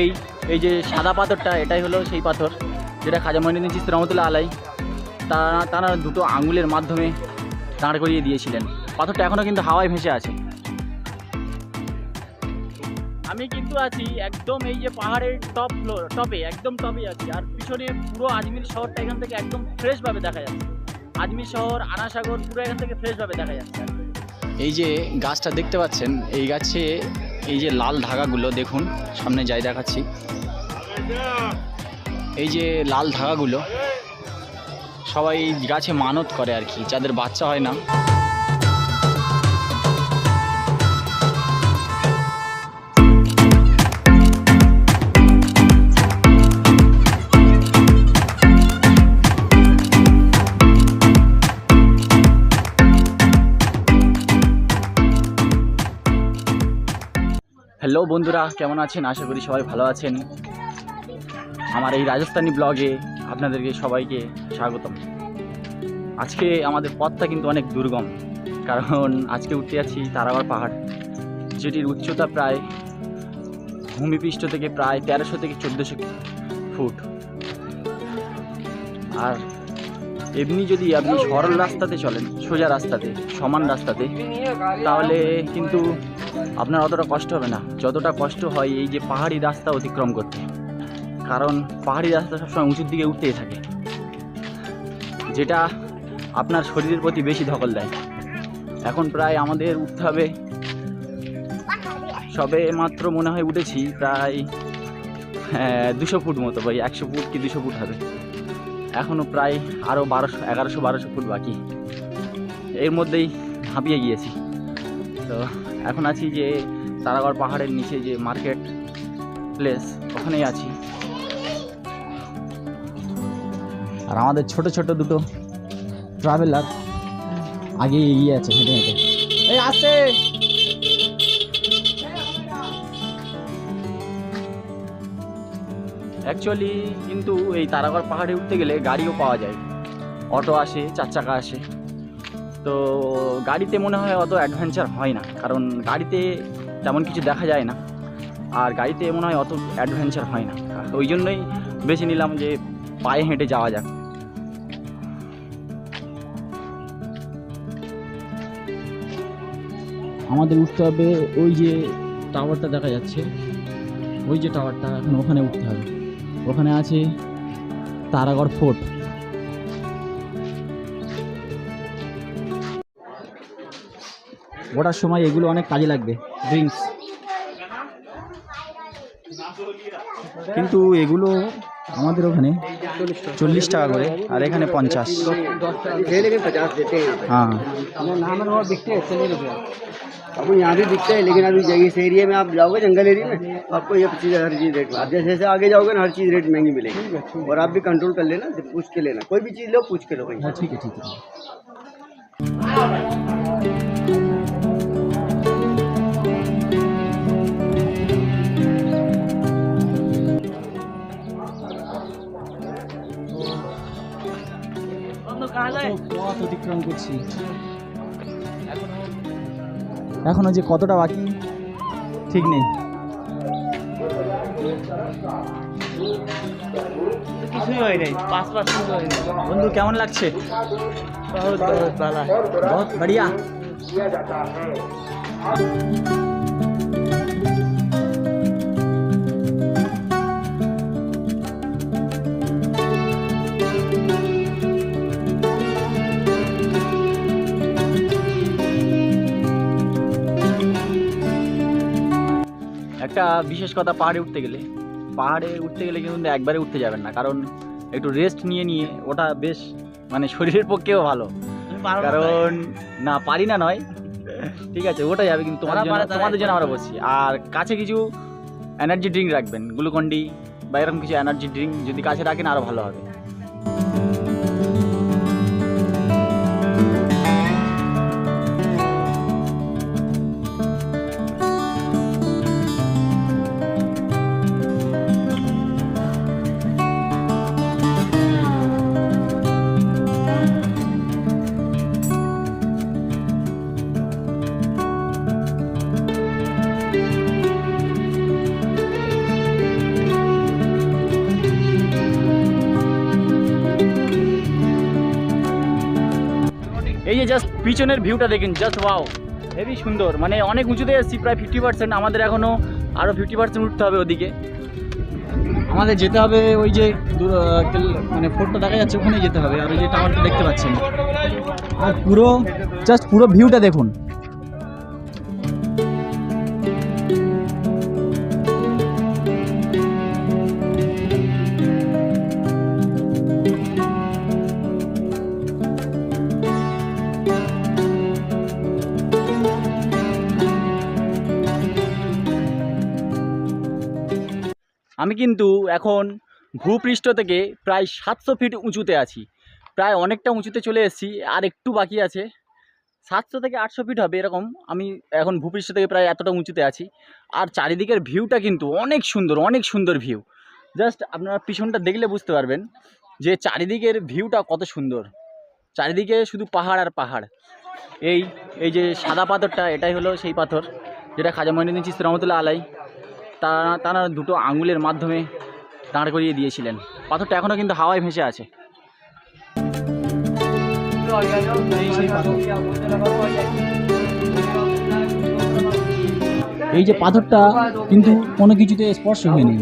এই এই যে সাদা পাথরটা, এটাই হলো সেই পাথর, যেটা খাজা মহিনুদ্দিন চিস্তি রহমতুল্লাহ আলাই তারা তারা দুটো আঙুলের মাধ্যমে দাঁড় করিয়ে দিয়েছিলেন। পাথরটা এখনও কিন্তু হাওয়ায় ভেসে আছে। আমি কিন্তু আছি একদম এই যে পাহাড়ের টপ ফ্লোর টপে একদম টপে আছি। আর পিছনে পুরো আজমির শহরটা এখান থেকে একদম ফ্রেশভাবে দেখা যাচ্ছে। আজমির শহর, আনাসাগর, পুরো এখান থেকে ফ্রেশভাবে দেখা যাচ্ছে। এই যে গাছটা দেখতে পাচ্ছেন, এই গাছে এই যে লাল ধাগাগুলো দেখুন, সামনে যাই দেখাচ্ছি। এই যে লাল ধাগাগুলো, সবাই গাছে মানত করে আর কি, যাদের বাচ্চা হয় না। হ্যালো বন্ধুরা, কেমন আছেন? আশা করি সবাই ভালো আছেন। আমার এই রাজস্থানী ব্লগে আপনাদেরকে সবাইকে স্বাগতম। আজকে আমাদের পথটা কিন্তু অনেক দুর্গম, কারণ আজকে উঠতে যাচ্ছি তারাগড় পাহাড়, যেটির উচ্চতা প্রায় ভূমিপৃষ্ঠ থেকে প্রায় তেরোশো থেকে চোদ্দোশো ফুট। আর এমনি যদি আপনি সরল রাস্তাতে চলেন, সোজা রাস্তাতে, সমান রাস্তাতে, তাহলে কিন্তু আপনার অতটা কষ্ট হবে না। যতটা কষ্ট হয় এই যে পাহাড়ি রাস্তা অতিক্রম করতে। কারণ পাহাড়ি রাস্তা সবসময় উঁচুর দিকে উঠতেই থাকে। যেটা আপনার শরীরের প্রতি বেশি ধকল দেয়। এখন প্রায় আমাদের উঠতে হবে। সবে মাত্র মনে হয় উঠেছি, প্রায় দুশো ফুট মতো ভাই, একশো ফুট কি দুশো ফুট হবে। এখনও প্রায় আরও বারোশো, এগারোশো, বারোশো ফুট বাকি। এর মধ্যেই হাঁপিয়ে গিয়েছি। তো এখন আছি যে তারাগড় পাহাড়ের নিচে যে মার্কেট প্লেস ওখানেই আছি। আর আমাদের ছোট ছোট দুটো ট্রাভেলার আগে এগিয়ে আছে হেঁটে হেঁটে। এই আসছে! অ্যাকচুয়ালি কিন্তু এই তারাগড় পাহাড়ে উঠতে গেলে গাড়িও পাওয়া যায়। অটো আসে চার চাকা আসে। তো গাড়িতে মনে হয় অত অ্যাডভেঞ্চার হয় না। কারণ গাড়িতে তেমন কিছু দেখা যায় না। আর গাড়িতে মনে হয় অত অ্যাডভেঞ্চার হয় না। ওই জন্যই বেছে নিলাম যে পায়ে হেঁটে যাওয়া যাক। আমাদের উঠতে হবে ওই যে টাওয়ারটা দেখা যাচ্ছে। ওই যে টাওয়ারটা এখন ওখানে উঠতে হবে। ওখানে আছে তারাগড় ফোর্ট ওঠার সময় এগুলো অনেক কাজে লাগবে ড্রিঙ্কস কিন্তু এগুলো আমাদের ওখানে চল্লিশ টাকা করে আর এখানে পঞ্চাশ ठेले में पचास देते हैं यहाँ पे হ্যাঁ नाम और बिकते हैं चलिए रुपया अब यहाँ भी बिकते हैं लेकिन अभी इस एरिया में आप जाओगे जंगल एरिया में तो आपको ये चीज़ हर चीज़ रेट आप जैसे जैसे आगे जाओगे ना हर चीज़ रेट महंगी मिलेगी और आप भी कंट्रोल कर लेना जब पूछ के लेना कोई भी चीज़ लो पूछ के लो भाई হ্যাঁ ঠিক আছে ঠিক পথ অতিক্রম করছি। এখনও যে কতটা বাকি? ঠিক নেই। কিছুই হয় নাই পাঁচ পার্সেন্ট হয় নাই বন্ধু কেমন লাগছে? বহুত বহুত ভালো। বহুত বড়িয়া। একটা বিশেষ কথা পাহাড়ে উঠতে গেলে। পাহাড়ে উঠতে গেলে কিন্তু একবারে উঠতে যাবেন না কারণ একটু রেস্ট নিয়ে নিয়ে ওটা বেশ মানে শরীরের পক্ষেও ভালো। কারণ না পারি না নয়। ঠিক আছে ওটা যাবে কিন্তু তোমাদের জন্য তোমাদের জন্য আমরা বলছি। আর কাছে কিছু এনার্জি ড্রিঙ্ক রাখবেন গ্লুকন্ডি বা এরকম কিছু এনার্জি ড্রিঙ্ক যদি কাছে রাখেন আরও ভালো হবে। পিছনের ভিউটা দেখুন জাস্ট ওয়াও হেভি সুন্দর। মানে অনেক উঁচুতে এসেছি, প্রায় ফিফটি পার্সেন্ট আমাদের এখনও আরও ফিফটি পার্সেন্ট উঠতে হবে ওদিকে। আমাদের যেতে হবে ওই যে মানে ফোর্টটা দেখা যাচ্ছে ওখানে যেতে হবে। আর ওই যে টাওয়ারটা দেখতে পাচ্ছেন। আর পুরো জাস্ট পুরো ভিউটা দেখুন। আমি কিন্তু এখন ভূপৃষ্ঠ থেকে প্রায় সাতশো ফিট উঁচুতে আছি। প্রায় অনেকটা উঁচুতে চলে এসেছি, আর একটু বাকি আছে। সাতশো থেকে আটশো ফিট হবে এরকম। আমি এখন ভূপৃষ্ঠ থেকে প্রায় এতটা উঁচুতে আছি। আর চারিদিকের ভিউটা কিন্তু অনেক সুন্দর অনেক সুন্দর ভিউ জাস্ট আপনারা পিছনটা দেখলে বুঝতে পারবেন যে চারিদিকের ভিউটা কত সুন্দর। চারিদিকে শুধু পাহাড় আর পাহাড়। এই এই যে সাদা পাথরটা, এটাই হলো সেই পাথর, যেটা খাজা মহিনুদ্দিন চিস্তি রহমতুল্লাহ আলাই তারা তারা দুটো আঙুলের মাধ্যমে দাঁড় করিয়ে দিয়েছিলেন। পাথরটা এখনও কিন্তু হাওয়ায় ভেসে আছে। এই যে পাথরটা কিন্তু কোনো কিছুতে স্পর্শ হয়নি।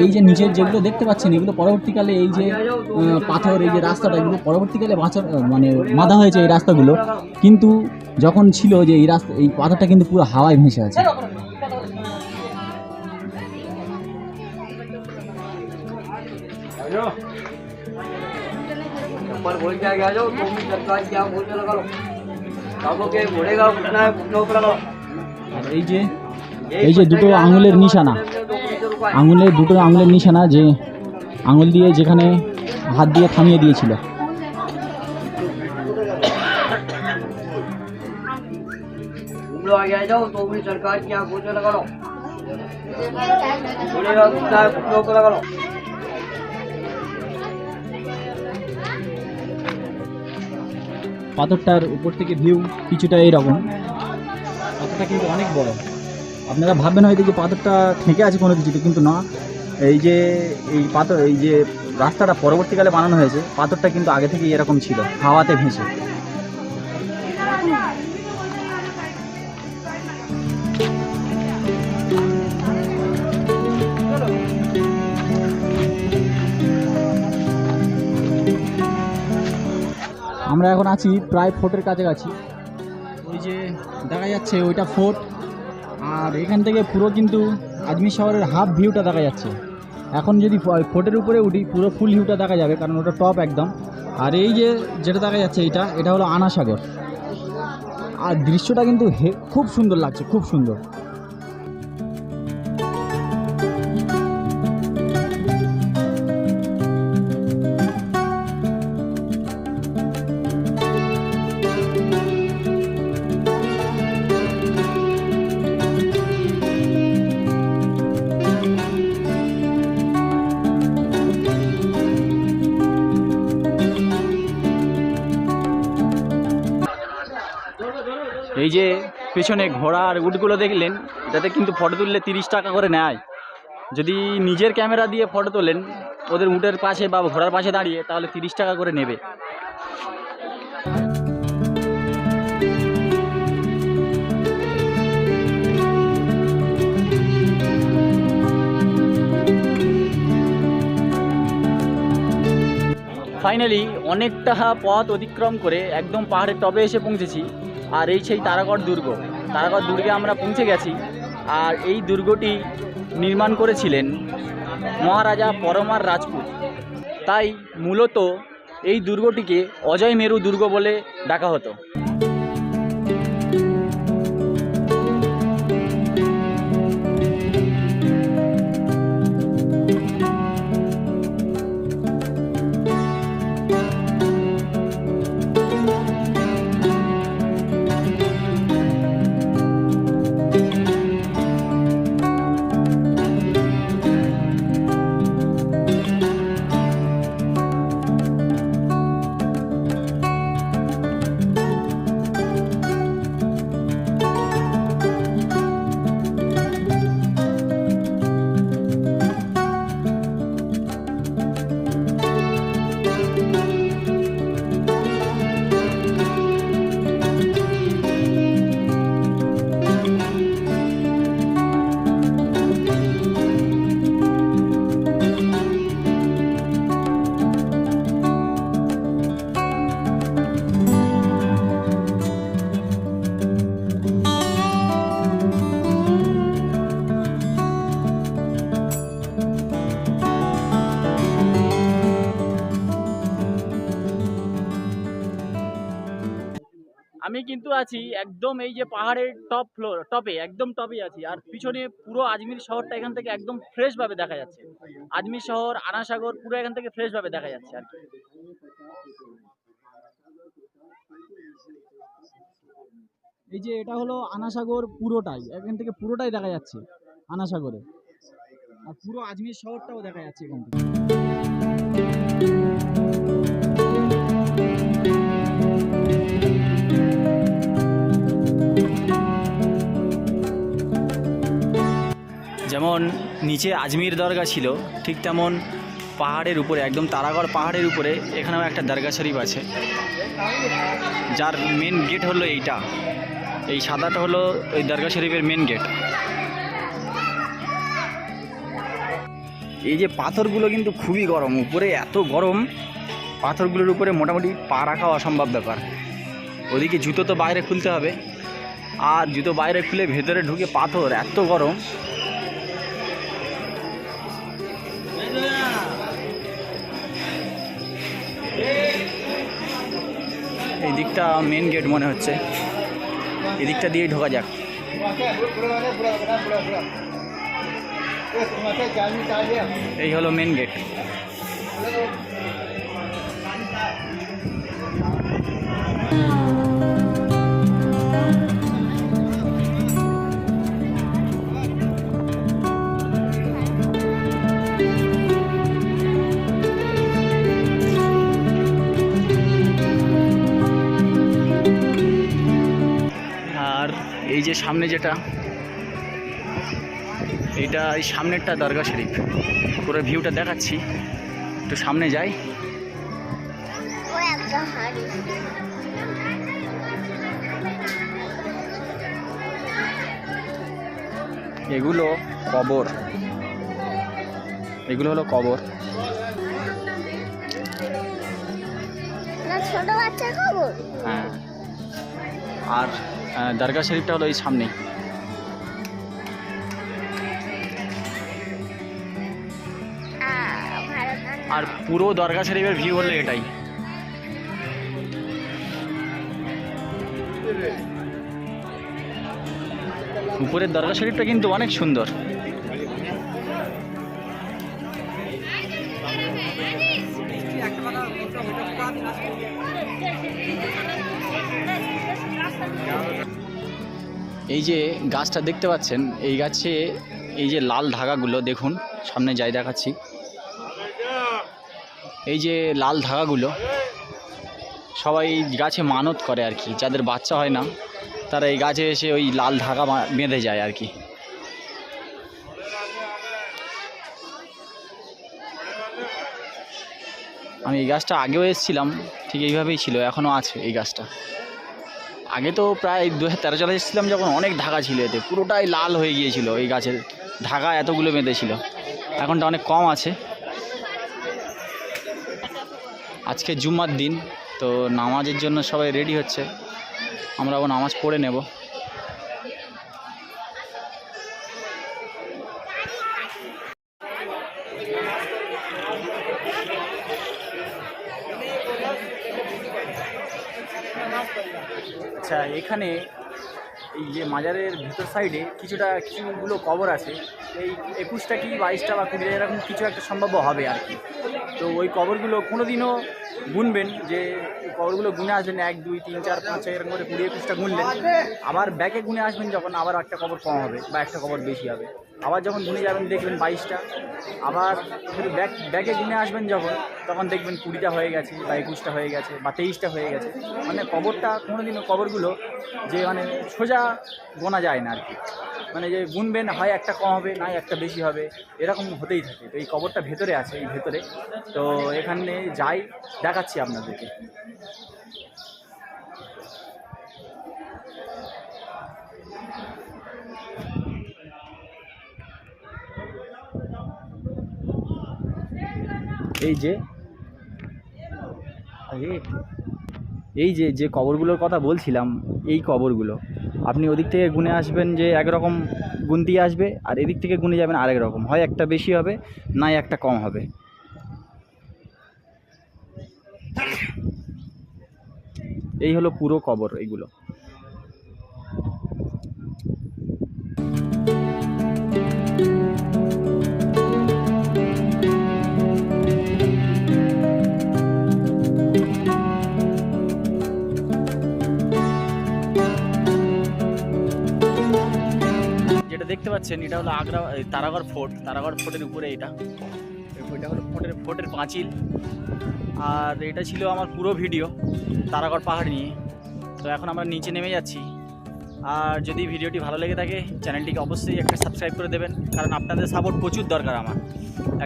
এই যে নিচের যেগুলো দেখতে পাচ্ছেন, এগুলো পরবর্তীকালে এই যে পাথর, এই যে রাস্তাটা এগুলো পরবর্তীকালে বাঁচা মানে বাঁধা হয়েছে এই রাস্তাগুলো। কিন্তু যখন ছিল যে এই রাস্তা, এই পাথরটা কিন্তু পুরো হাওয়ায় ভেসে আছে। ऊपर बोल के आगे आ जाओ तो भी सरकार क्या बोलने लगा लो काबू के घोड़ेगा उठना है उठना ऊपर लगाओ আর এই যে এই যে দুটো আঙুলের নিশানা रुका আঙুলের দুটো আঙুলের নিশানা যে আঙুল দিয়ে যেখানে হাত দিয়ে থামিয়ে দিয়েছিল तुम लोग आगे आ जाओ तो भी सरकार की आंख बोलने लगा लो घोड़ेगा उठना है उठना ऊपर लगा लो পাথরটার উপর থেকে ভিউ কিছুটা এইরকম। পাথরটা কিন্তু অনেক বড়। আপনারা ভাববেন হয়তো যে পাথরটা থেকে আছে কোনো কিছুতে, কিন্তু না। এই যে, এই পাথর, এই যে রাস্তাটা পরবর্তীকালে বানানো হয়েছে, পাথরটা কিন্তু আগে থেকে এরকম ছিল, হাওয়াতে ভেসে। আমরা এখন আছি, প্রায় ফোর্টের কাছাকাছি। ওই যে দেখা যাচ্ছে, ওইটা ফোর্ট। আর এখান থেকে পুরো কিন্তু আজমির শহরের হাফ ভিউটা দেখা যাচ্ছে। এখন যদি ফোর্টের উপরে উঠি, পুরো ফুল ভিউটা দেখা যাবে, কারণ ওটা টপ একদম। আর এই যে যেটা দেখা যাচ্ছে এটা এটা হলো আনাসাগর। আর দৃশ্যটা কিন্তু খুব সুন্দর লাগছে, খুব সুন্দর। যে পেছনে ঘোড়ার উটগুলো দেখলেন, এটাতে কিন্তু ফটো তুললে তিরিশ টাকা করে নেয়। যদি নিজের ক্যামেরা দিয়ে ফটো তোলেন, ওদের উটের পাশে বা ঘোড়ার পাশে দাঁড়িয়ে, তাহলে তিরিশ টাকা করে নেবে। ফাইনালি অনেকটা পথ অতিক্রম করে একদম পাহাড়ের টবে এসে পৌঁছেছি। আর এই সেই তারাগড় দুর্গ। তারাগড় দুর্গে আমরা পৌঁছে গেছি। আর এই দুর্গটি নির্মাণ করেছিলেন মহারাজা পরমার রাজপুত। তাই মূলত এই দুর্গটিকে অজয় মেরু দুর্গ বলে ডাকা হতো। আছি, একদম এই যে পাহাড়ের টপ ফ্লোর টপে একদম টপে আছি। আর পিছনে পুরো আজমির শহরটা এখান থেকে একদম ফ্রেশ ভাবে দেখা যাচ্ছে। আজমির শহর, আনাসাগর পুরো এখান থেকে ফ্রেশ ভাবে দেখা যাচ্ছে আর কি। এই যে এটা হলো আনাসাগর পুরোটাই, এখান থেকে পুরোটাই দেখা যাচ্ছে, আনাসাগরে। আর পুরো আজমির শহরটাও দেখা যাচ্ছে এখান থেকে। যেমন নিচে আজমির দরগা ছিল, ঠিক তেমন পাহাড়ের উপরে, একদম তারাগড় পাহাড়ের উপরে এখানেও একটা দরগা শরীফ আছে। যার মেন গেট হলো এইটা। এই সাদাটা হলো ওই দরগা শরীফের মেন গেট এই যে পাথরগুলো কিন্তু খুবই গরম। উপরে এত গরম, পাথরগুলোর উপরে মোটামুটি পা রাখা অসম্ভব ব্যাপার। ওদিকে জুতো তো বাইরে খুলতে হবে। আর জুতো বাইরে খুলে ভেতরে ঢুকে পাথর, এত গরম। এই দিকটা মেন গেট মনে হচ্ছে। এই দিকটা দিয়ে ঢোকা যাক। এই হলো মেন গেট এই যে সামনে যেটা এটা এই সামনেরটা দরগা শরীফ। পুরো ভিউটা দেখাচ্ছি। একটু সামনে যাই। এগুলো কবর। এগুলো হলো কবর। ছোট বাচ্চার খবর হ্যাঁ আর দরগা শরীফটা হলো এই সামনেই। আর পুরো দরগা শরীফের ভিউ হলো এটাই। উপরের দরগা শরীফটা কিন্তু অনেক সুন্দর। এই যে গাছটা দেখতে পাচ্ছেন, এই গাছে এই যে লাল ধাগাগুলো দেখুন, সামনে যাই দেখাচ্ছি। এই যে লাল ধাগাগুলো সবাই গাছে মানত করে আর কি, যাদের বাচ্চা হয় না, তারা এই গাছে এসে ওই লাল ধাগা বেঁধে যায় আর কি। আমি এই গাছটা আগেও এসেছিলাম, ঠিক এইভাবেই ছিল, এখনও আছে এই গাছটা। আগে তো প্রায় দু হাজার তেরো এসেছিলাম যখন অনেক ঢাকা ছিল এতে, পুরোটাই লাল হয়ে গিয়েছিল এই গাছের, ঢাকা এতগুলো বেঁধেছিল। এখনটা অনেক কম আছে। আজকে জুম্মার দিন, তো নামাজের জন্য সবাই রেডি হচ্ছে। আমরা আমরাও নামাজ পড়ে নেব। এখানে এই যে মাজারের ভিতর সাইডে কিছুটা কিছুগুলো কবর আছে। এই একুশটা কি বাইশটা বা কুড়িটা এরকম কিছু একটা সম্ভাব্য হবে আর কি। তো ওই কবরগুলো কোনো দিনও গুনবেন যে কবরগুলো গুনে আসবেন, এক, দুই, তিন, চার, পাঁচ, ছয়, এরকম করে কুড়ি, একুশটা গুনলেন। আবার ব্যাকে গুনে আসবেন যখন আবার একটা কবর কম হবে বা একটা কবর বেশি হবে। আবার যখন গুনে যাবেন, দেখবেন বাইশটা। আবার ফের ব্যাক ব্যাকে গুনে আসবেন যখন, তখন দেখবেন কুড়িটা হয়ে গেছে বা একুশটা হয়ে গেছে বা তেইশটা হয়ে গেছে। মানে কবরটা কোনো দিনও কবরগুলো যে মানে সোজা গোনা যায় না আর কি। মানে যে গুনবেন, হয় একটা কম হবে নয় একটা বেশি হবে, এরকম হতেই থাকে। তো এই কবরটা ভেতরে আছে, এই ভেতরে। তো এখানে যাই, দেখাচ্ছি আপনাদেরকে। এই যে এই যে যে কবরগুলোর কথা বলছিলাম, এই কবরগুলো, আপনি ওদিক থেকে গুনে আসবেন যে একরকম গুনতি আসবে, আর এদিক থেকে গুনে যাবেন আরেক রকম। হয় একটা বেশি হবে, নাই একটা কম হবে। এই হলো পুরো কবর, এইগুলো। পাচ্ছেন, এটা হলো আগ্রা তারাগড় ফোর্ট। তারাগড় ফোর্টের উপরে এটা। এটা হলো ফোর্টের ফোর্টের পাঁচিল। আর এটা ছিল আমার পুরো ভিডিও, তারাগড় পাহাড় নিয়ে। তো এখন আমরা নিচে নেমে যাচ্ছি। আর যদি ভিডিওটি ভালো লেগে থাকে, চ্যানেলটিকে অবশ্যই একটা সাবস্ক্রাইব করে দেবেন, কারণ আপনাদের সাপোর্ট প্রচুর দরকার আমার।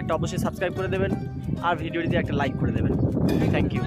একটা অবশ্যই সাবস্ক্রাইব করে দেবেন, আর ভিডিওটিতে একটা লাইক করে দেবেন। Thank you